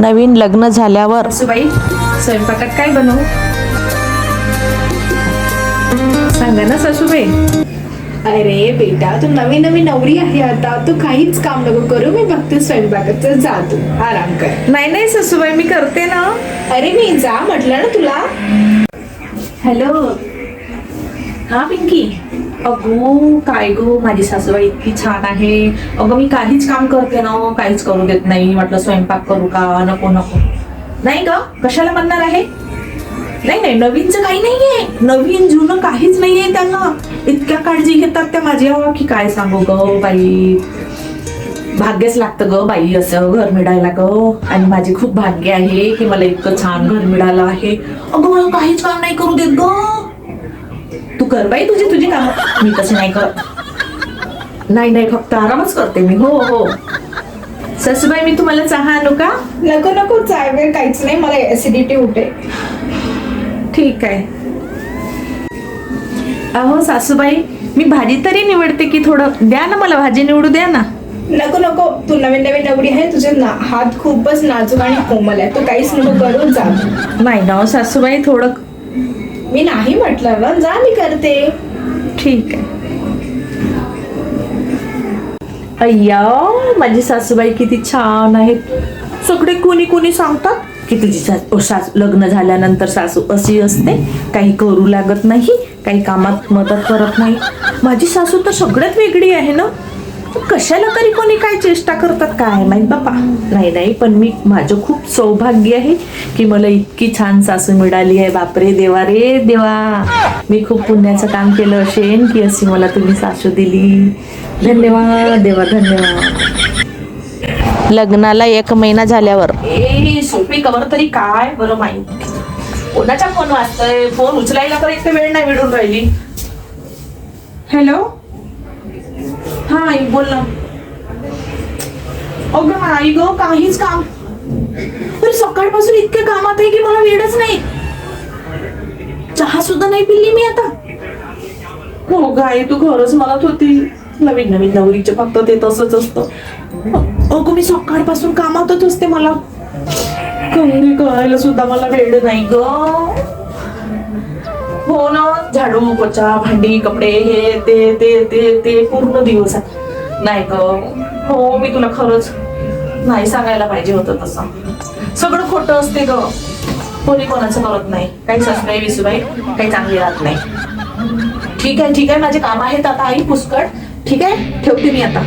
नवीन लग्न झाल्यावर. सासूबाई स्वयंपाकात काय बनवू? सांगा ना सासूबाई. अरे बेटा तू नवीन नवीन नवरी आहे आता. तू काहीच काम नको करू मी बघते स्वयंपाकाचं जा तू. आराम कर. नाही नाही सासूबाई मी करते ना. अरे मी जा म्हटलं ना तुला. हॅलो. हा पिंकी. अगो काय गो माझी सासूबाई इतकी छान आहे. अगं मी काहीच काम करते ना काहीच करू देत नाही. म्हटलं स्वयंपाक करू का? नको नको. नाही ग कशाला म्हणणार आहे? नाही नाही नवीनचं काही नाहीये. नवीन जुनं काहीच नाहीये त्यांना. इतक्या काळजी घेतात त्या माझ्या की काय सांगू ग बाई? भाग्यच लागतं ग बाई असं घर मिळायला ग. आणि माझे खूप भाग्य आहे की मला इतकं छान घर मिळालं आहे. अगं मला काहीच काम नाही करू देत ग. तू कर बाई तुझी तुझी काम. मी तसे नाही करत. नाही नाही फक्त आरामच करते मी. हो हो. सासूबाई मी तुम्हाला चहा आणू का? नको नको चाय वेळ काहीच नाही. मला ऍसिडिटी होते. ठीक आहे. अहो सासूबाई मी भाजी तरी निवडते की थोडं द्या ना मला भाजी निवडू द्या ना. नको नको. तू नवीन नवीन नवरी आहे. तुझे ना हात खूपच नाजूक आणि कोमल आहे. तू काहीच नको करू जा. नाही ना हो, सासूबाई थोडं मी नाही म्हटलं ना जा मी करते. ठीक आहे. अय्या माझी सासूबाई किती छान आहेत. सगळे कोणी कोणी सांगतात की तुझी सासू सासू सास लग्न झाल्यानंतर सासू अशी असते काही करू लागत नाही काही कामात मदत करत नाही. माझी सासू तर सगळ्यात वेगळी आहे ना. कशाला तरी कोणी काय चेष्टा करतात? काय माहीत बापा. नाही नाही पण मी माझं खूप सौभाग्य आहे की मला इतकी छान सासू मिळाली आहे. बापरे देवा रे देवा. मी खूप पुण्याचं काम केलं असेल की अशी मला तुम्ही सासू दिली. धन्यवाद देवा धन्यवाद. लग्नाला एक महिना झाल्यावर. ए सोपी कवर तरी काय? बरं माहीत कोणाचा फोन वाजतोय? फोन उचलायला तर एक तर वेळ नाही मिळून राहिली. हॅलो हा आई बोल ना. अगं आई ग काहीच काम. तर सकाळपासून इतके कामात आहे की मला वेळच नाही. चहा सुद्धा नाही पिल्ली मी आता. हो गाय तू खरंच म्हणत होती. नवीन नवीन नवरीचे फक्त ते तसंच असतं. अगं मी सकाळपासून कामातच असते मला. कमी करायला सुद्धा मला वेळ नाही ग. हो ना झाडू पोचा भांडी कपडे हे ते ते ते ते पूर्ण दिवस आहे. नाही ग. हो मी तुला खरंच नाही सांगायला पाहिजे होतं तसं. सगळं खोटं असते ग. कोणी कोणाचं करत नाही. काही सासूबाई विसूबाई काही चांगली राहत नाही. ठीक आहे ठीक आहे माझे काम आहेत आता आई पुष्कळ. ठीक आहे ठेवते मी आता.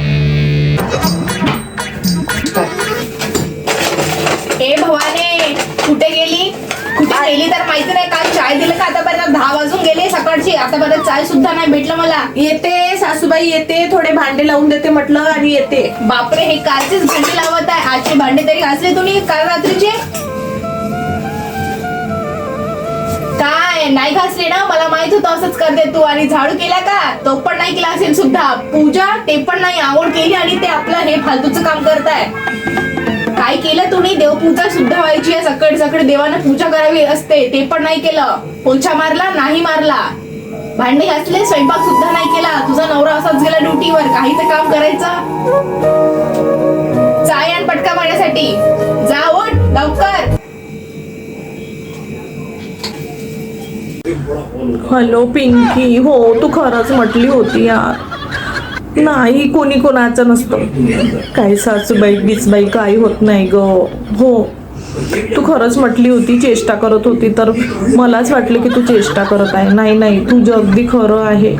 गेले सकाळची आतापर्यंत चाय सुद्धा नाही भेटलं मला. येते सासूबाई येते थोडे भांडे लावून देते म्हटलं आणि येते. बापरे हे कालचेच भांडे लावत आहे. आजचे भांडे तरी घासले तुम्ही काल रात्रीचे? काय नाही घासले ना? मला माहीत होतं असंच करते तू. आणि झाडू केला का? तो पण नाही केला असेल सुद्धा. पूजा ते पण नाही. आवड केली आणि ते आपलं हे फालतूचं काम करताय. काय केलं तुम्ही? देवपूजा सुद्धा व्हायची सकाळी सकाळी देवानं पूजा करावी असते. ते पण नाही केलं. पोछा मारला नाही मारला. भांडे घासले स्वयंपाक सुद्धा नाही केला. तुझा नवरा असाच गेला ड्युटीवर. काही तर काम करायचं. चाय आण पटका मारण्यासाठी. जा उठ लवकर. हॅलो पिंकी. हो तू खरंच म्हटली होती यार. नाही कोणी कोणाचं नसतं. काही सासूबाई बिसबाई काही होत नाही ग. हो. खरंच म्हटली होती चेष्टा करत होती तर मलाच वाटलं की तू चेष्टा करत आहे नाही नाही तुझं अगदी खरं आहे